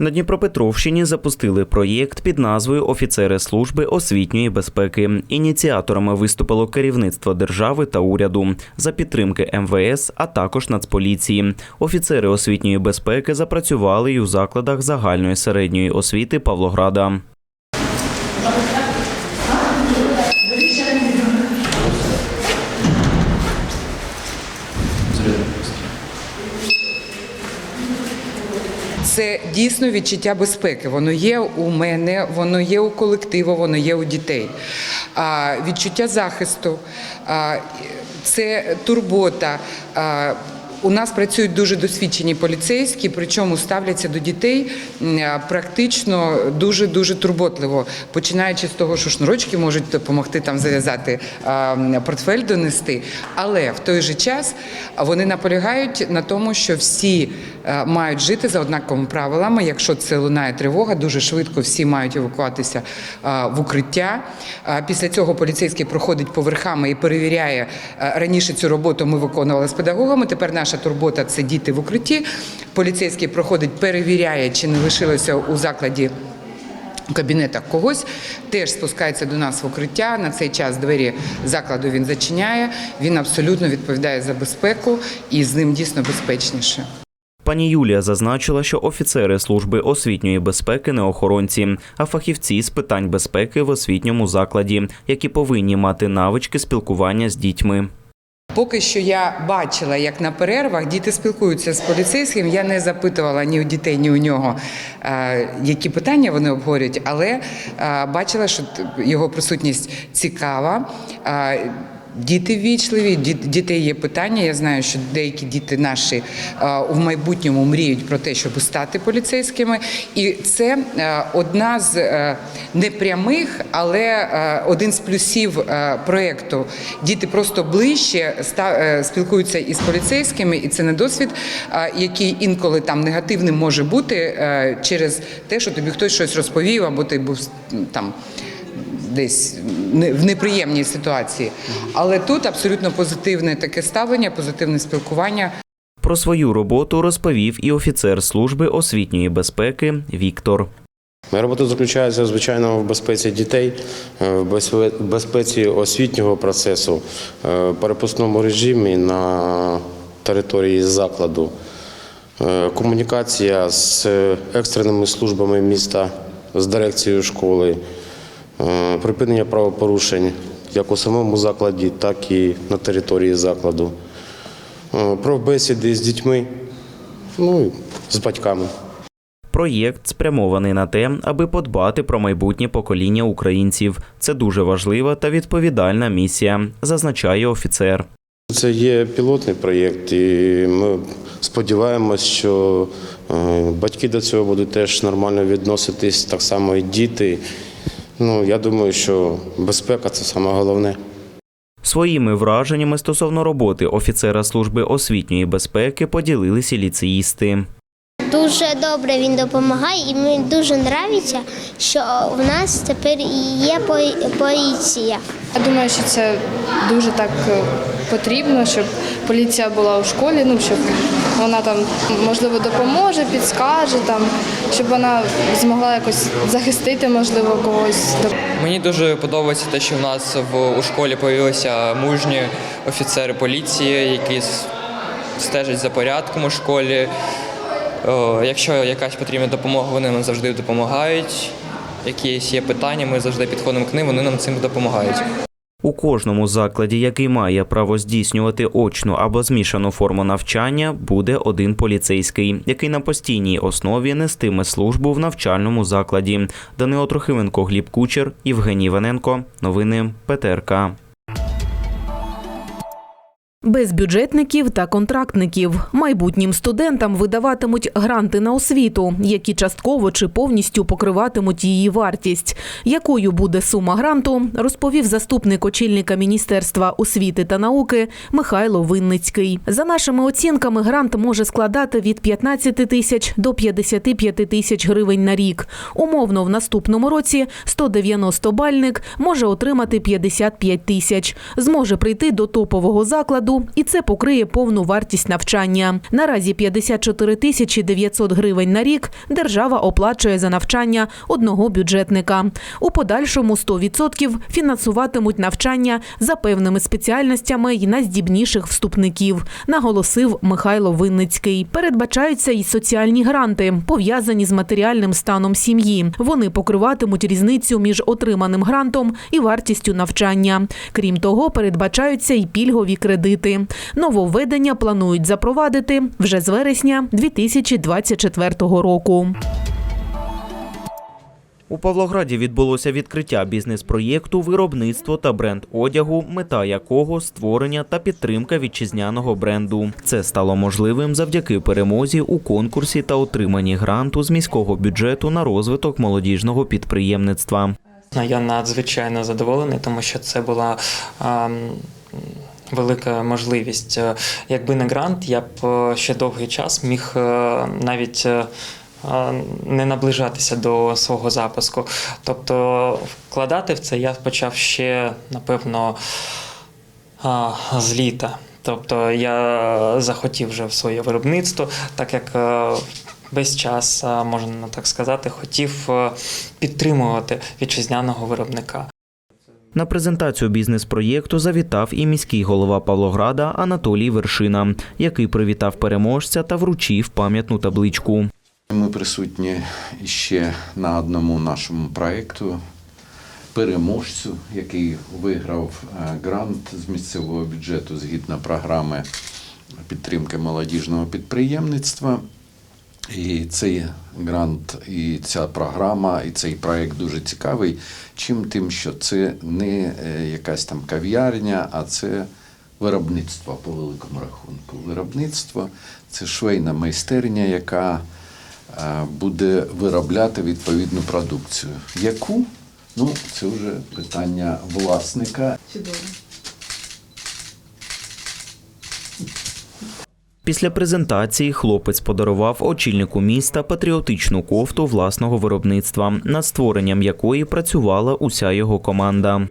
На Дніпропетровщині запустили проєкт під назвою Офіцери служби освітньої безпеки. Ініціаторами виступило керівництво держави та уряду за підтримки МВС, а також Нацполіції. Офіцери освітньої безпеки запрацювали й у закладах загальної середньої освіти Павлограда. Це дійсно відчуття безпеки. Воно є у мене, воно є у колективу, воно є у дітей. А, відчуття захисту, це турбота. У нас працюють дуже досвідчені поліцейські, причому ставляться до дітей практично дуже дуже турботливо, починаючи з того, що шнурочки можуть допомогти там зав'язати, портфель донести. Але в той же час вони наполягають на тому, що всі мають жити за однаковими правилами. Якщо це лунає тривога, дуже швидко всі мають евакуватися в укриття. Після цього поліцейський проходить поверхами і перевіряє. Раніше цю роботу ми виконували з педагогами. Тепер наша турбота це діти в укритті. Поліцейський проходить, перевіряє, чи не лишилося у закладі. У кабінетах когось теж спускається до нас в укриття. На цей час двері закладу він зачиняє. Він абсолютно відповідає за безпеку і з ним дійсно безпечніше. Пані Юлія зазначила, що офіцери служби освітньої безпеки не охоронці, а фахівці з питань безпеки в освітньому закладі, які повинні мати навички спілкування з дітьми. Поки що я бачила, як на перервах діти спілкуються з поліцейським. Я не запитувала ні у дітей, ні у нього, е, які питання вони обговорюють, але е, бачила, що його присутність цікава. Діти ввічливі, діт- дітей є питання. Я знаю, що деякі діти наші е, в майбутньому мріють про те, щоб стати поліцейськими. І це е, одна з е, непрямих, але один з плюсів проєкту. Діти просто ближче спілкуються із поліцейськими, і це не досвід, який інколи там негативним може бути через те, що тобі хтось щось розповів, або ти був там десь не- в неприємній ситуації. Але тут абсолютно позитивне таке ставлення, позитивне спілкування. Про свою роботу розповів і офіцер служби освітньої безпеки Віктор. Моя робота заключається, звичайно, в безпеці дітей, е, в безпеці освітнього процесу, е, перепускному режимі на території закладу, е, комунікація з екстреними службами міста, з дирекцією школи, припинення правопорушень як у самому закладі, так і на території закладу, е, про бесіди з дітьми, ну і з батьками. Проєкт спрямований на те, аби подбати про майбутнє покоління українців. Це дуже важлива та відповідальна місія, зазначає офіцер. Це є пілотний проєкт, і ми сподіваємось, що е, батьки до цього будуть теж нормально відноситись, так само і діти. Ну, я думаю, що безпека це саме головне. Своїми враженнями стосовно роботи офіцера служби освітньої безпеки поділилися ліцеїсти. Дуже добре він допомагає, і мені дуже подобається, що в нас тепер і є поліція. Я думаю, що це дуже так е, потрібно, щоб поліція була у школі, ну щоб вона там можливо допоможе, підскаже там, щоб вона змогла якось захистити, можливо, когось. Мені дуже подобається те, що в нас в у школі з'явилися мужні офіцери поліції, які стежать за порядком у школі. Якщо якась потрібна допомога, вони нам завжди допомагають. Якісь є питання, ми завжди підходимо к ним, вони нам цим допомагають. У кожному закладі, який має право здійснювати очну або змішану форму навчання, буде один поліцейський, який на постійній основі нестиме службу в навчальному закладі. Данило Трохименко, Гліб Кучер, Євгеній Вененко. Новини ПТРК. Без бюджетників та контрактників майбутнім студентам видаватимуть гранти на освіту, які частково чи повністю покриватимуть її вартість. Якою буде сума гранту, розповів заступник очільника Міністерства освіти та науки Михайло Винницький. За нашими оцінками, грант може складати від 15 тисяч до 55 тисяч гривень на рік. Умовно, в наступному році 190-бальник може отримати 55 тисяч, зможе прийти до топового закладу закладу, і це покриє повну вартість навчання. Наразі 54 тисячі 900 гривень на рік держава оплачує за навчання одного бюджетника. У подальшому 100% фінансуватимуть навчання за певними спеціальностями й найздібніших вступників, наголосив Михайло Винницький. Передбачаються й соціальні гранти, пов'язані з матеріальним станом сім'ї. Вони покриватимуть різницю між отриманим грантом і вартістю навчання. Крім того, передбачаються й пільгові кредити. Нововведення планують запровадити вже з вересня 2024 року. У Павлограді відбулося відкриття бізнес-проєкту Виробництво та бренд одягу, мета якого створення та підтримка вітчизняного бренду. Це стало можливим завдяки перемозі у конкурсі та отриманні гранту з міського бюджету на розвиток молодіжного підприємництва. Я надзвичайно задоволений, тому що це була ем, велика можливість. Е, Якби не грант, я б е, ще довгий час міг е, навіть не наближатися до свого запуску. Тобто вкладати в це я почав ще, напевно, з літа. Тобто я захотів вже в своє виробництво, так як весь час, можна так сказати, хотів підтримувати вітчизняного виробника. На презентацію бізнес-проєкту завітав і міський голова Павлограда Анатолій Вершина, який привітав переможця та вручив пам'ятну табличку. Ми присутні ще на одному нашому проєкту переможцю, який виграв е, грант з місцевого бюджету згідно програми підтримки молодіжного підприємництва. І цей грант, і ця програма, і цей проєкт дуже цікавий. Чим тим, що це не е, якась там кав'ярня, а це виробництво по великому рахунку. Виробництво це швейна майстерня, яка е, буде виробляти відповідну продукцію. Яку? Ну, це вже питання власника. Після презентації хлопець подарував очільнику міста патріотичну кофту власного виробництва, над створенням якої працювала уся його команда.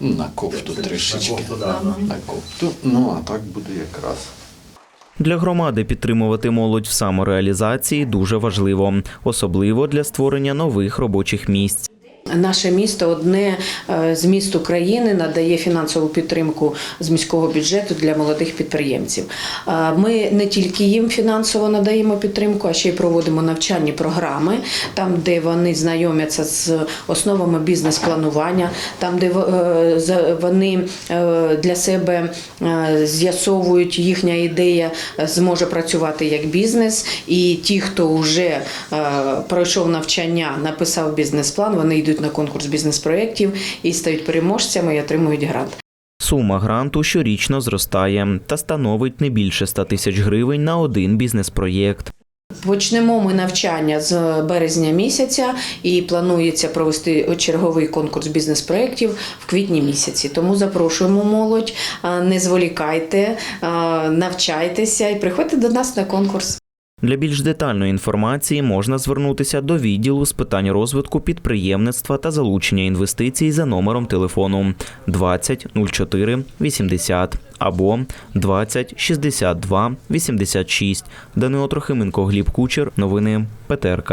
На кофту трішечки. На кофту. Ну, а так буде якраз. Для громади підтримувати молодь в самореалізації дуже важливо, особливо для створення нових робочих місць. Наше місто одне е, з міст України надає фінансову підтримку з міського бюджету для молодих підприємців. Е, Ми не тільки їм фінансово надаємо підтримку, а ще й проводимо навчальні програми, там, де вони знайомляться з основами бізнес-планування, там, де е, вони для себе з'ясовують їхня ідея зможе працювати як бізнес, і ті, хто вже пройшов навчання, написав бізнес-план, вони йдуть на конкурс бізнес-проєктів і стають переможцями і отримують грант. Сума гранту щорічно зростає та становить не більше 100 тисяч гривень на один бізнес-проєкт. Почнемо ми навчання з березня місяця і планується провести черговий конкурс бізнес-проєктів в квітні місяці. Тому запрошуємо молодь, не зволікайте, навчайтеся і приходьте до нас на конкурс. Для більш детальної інформації можна звернутися до відділу з питань розвитку підприємництва та залучення інвестицій за номером телефону 20 04 80 або 20 62 86. Данило Трохименко, Гліб Кучер. Новини ПТРК.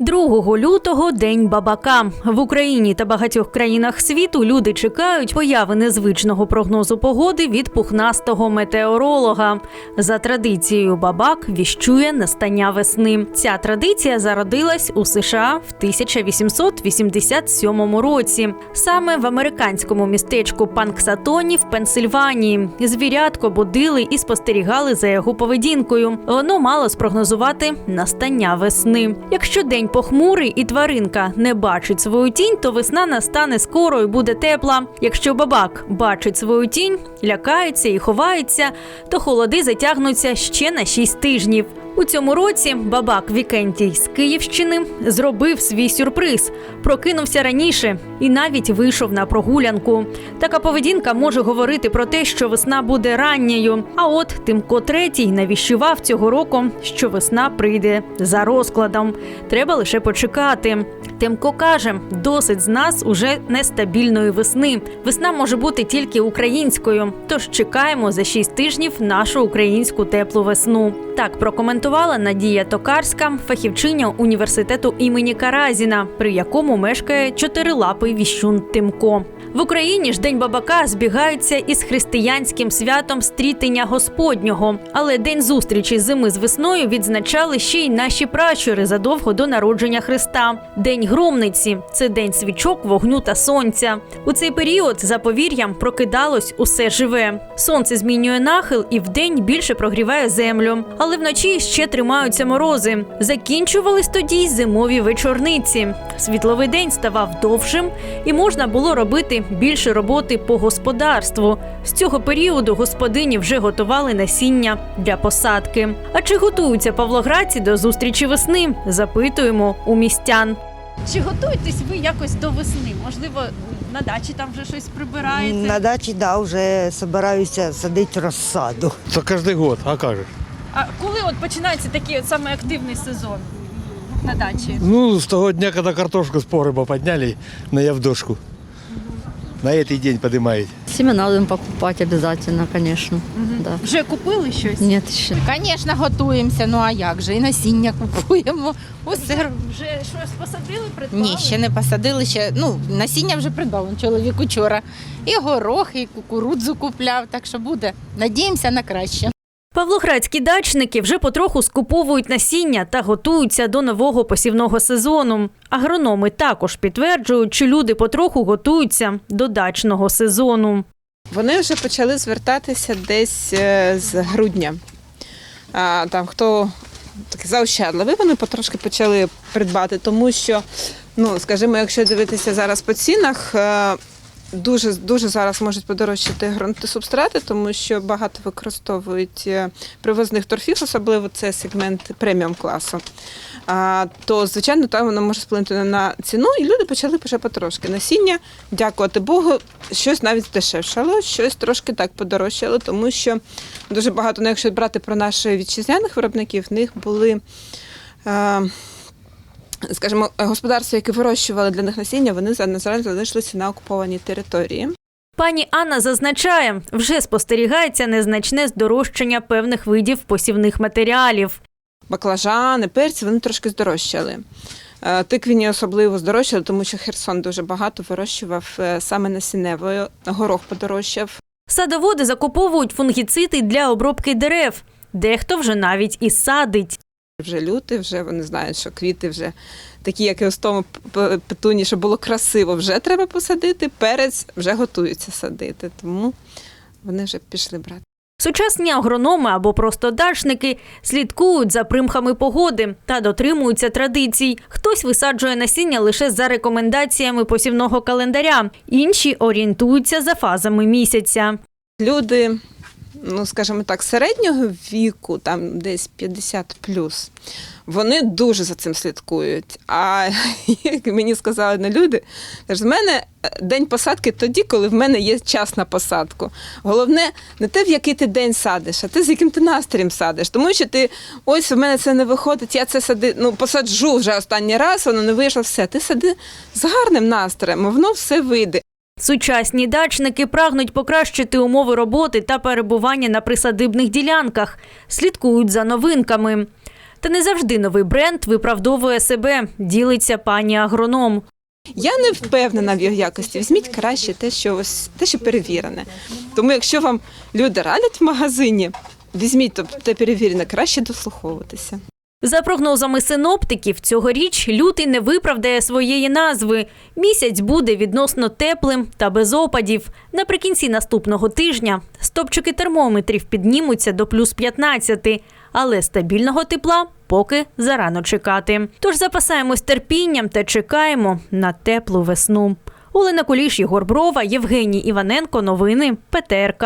2 лютого день бабака в Україні та багатьох країнах світу люди чекають появи незвичного прогнозу погоди від пухнастого метеоролога. За традицією, бабак віщує настання весни. Ця традиція зародилась у США в 1887 році, саме в американському містечку Панксатоні в Пенсильванії. Звірятко будили і спостерігали за його поведінкою. Воно мало спрогнозувати настання весни. Якщо день похмурий і тваринка не бачить свою тінь, то весна настане скоро і буде тепла. Якщо бабак бачить свою тінь, лякається і ховається, то холоди затягнуться ще на 6 тижнів. У цьому році бабак Вікентій з Київщини зробив свій сюрприз, прокинувся раніше і навіть вийшов на прогулянку. Така поведінка може говорити про те, що весна буде ранньою. А от Тимко третій навіщував цього року, що весна прийде за розкладом. Треба лише почекати. Тимко каже, досить з нас уже нестабільної весни. Весна може бути тільки українською, тож чекаємо за шість тижнів нашу українську теплу весну. Так прокоментувала Надія Токарська, фахівчиня університету імені Каразіна, при якому мешкає чотирилапий віщун Тимко. В Україні ж День бабака збігаються із християнським святом стрітення Господнього. Але день зустрічі зими з весною відзначали ще й наші пращури задовго до народження Христа. День громниці це день свічок, вогню та сонця. У цей період за повір'ям прокидалось усе живе. Сонце змінює нахил і вдень більше прогріває землю. Але вночі ще тримаються морози. Закінчувались тоді й зимові вечорниці. Світловий день ставав довшим, і можна було робити більше роботи по господарству. З цього періоду господині вже готували насіння для посадки. А чи готуються павлоградці до зустрічі весни? Запитуємо у містян. Чи готуєтесь ви якось до весни? Можливо, на дачі там вже щось прибираєте? На дачі, да, вже збираюся садити розсаду. Це кожен год, а как же? А коли от починається такий от саме активний сезон на дачі? Ну, с того дня, когда картошку с погреба подняли на Явдошку. На этот день поднимаете. Семена будем покупать обязательно, конечно. Да. Вже купили щось? Нет еще. Звісно, готуємося, ну а як же? І насіння купуємо. Усе. Вже щось посадили, придбали? Ні, ще не посадили, ще, ну, насіння вже придбав он чоловік учора. І горох, і кукурудзу купляв, так що буде. Надіємося на краще. Павлоградські дачники вже потроху скуповують насіння та готуються до нового посівного сезону. Агрономи також підтверджують, що люди потроху готуються до дачного сезону. Вони вже почали звертатися десь е, з грудня. А, там хто такий заощадливий, вони потрошки почали придбати, тому що, ну, скажімо, якщо дивитися зараз по цінах, е, дуже, дуже зараз можуть подорожчати ґрунти субстрати, тому що багато використовують е, привозних торфів, особливо це сегмент преміум класу. То, звичайно, там воно може вплинути на ціну, і люди почали вже потрошки. Насіння, дякувати Богу, щось навіть здешевшало, щось трошки так подорожчало, тому що дуже багато, ну, якщо брати про наших вітчизняних виробників, в них були. Е, Скажімо, господарства, які вирощували для них насіння, вони за- залишилися на окупованій території. Пані Анна зазначає, вже спостерігається незначне здорожчання певних видів посівних матеріалів. Баклажани, перці, вони трошки здорожчали. Е, Тиквіні особливо здорожчали, тому що Херсон дуже багато вирощував е, саме насінневою, горох подорожчав. Садоводи закуповують фунгіциди для обробки дерев. Дехто вже навіть і садить. Вже люти, вже вони знають, що квіти вже такі, як і ось тому петуні, щоб було красиво, вже треба посадити. Перець вже готуються садити, тому вони вже пішли брати. Сучасні агрономи або просто дачники слідкують за примхами погоди та дотримуються традицій. Хтось висаджує насіння лише за рекомендаціями посівного календаря, інші орієнтуються за фазами місяця. Люди, ну скажімо так, середнього віку, там десь 50 плюс, вони дуже за цим слідкують. А як мені сказали не люди, з мене е, день посадки тоді, коли в мене є час на посадку. Головне не те, в який ти день садиш, а те, з яким ти настроєм садиш. Тому що ти ось в мене це не виходить, я це сади, ну, посаджу вже останній раз, воно не вийшло, все. Ти сади з гарним настроєм, воно все вийде. Сучасні дачники прагнуть покращити умови роботи та перебування на присадибних ділянках, слідкують за новинками. Та не завжди новий бренд виправдовує себе, ділиться пані агроном. Я не впевнена в його якості. Візьміть краще те, що ось те, що перевірене. Тому, якщо вам люди радять в магазині, візьміть то- те перевірене, краще дослуховуватися. За прогнозами синоптиків, цьогоріч лютий не виправдає своєї назви. Місяць буде відносно теплим та без опадів. Наприкінці наступного тижня стопчики термометрів піднімуться до плюс 15, але стабільного тепла поки зарано чекати. Тож запасаємось терпінням та чекаємо на теплу весну. Олена Куліш, Єгор Брова, Євгеній Іваненко. Новини ПТРК.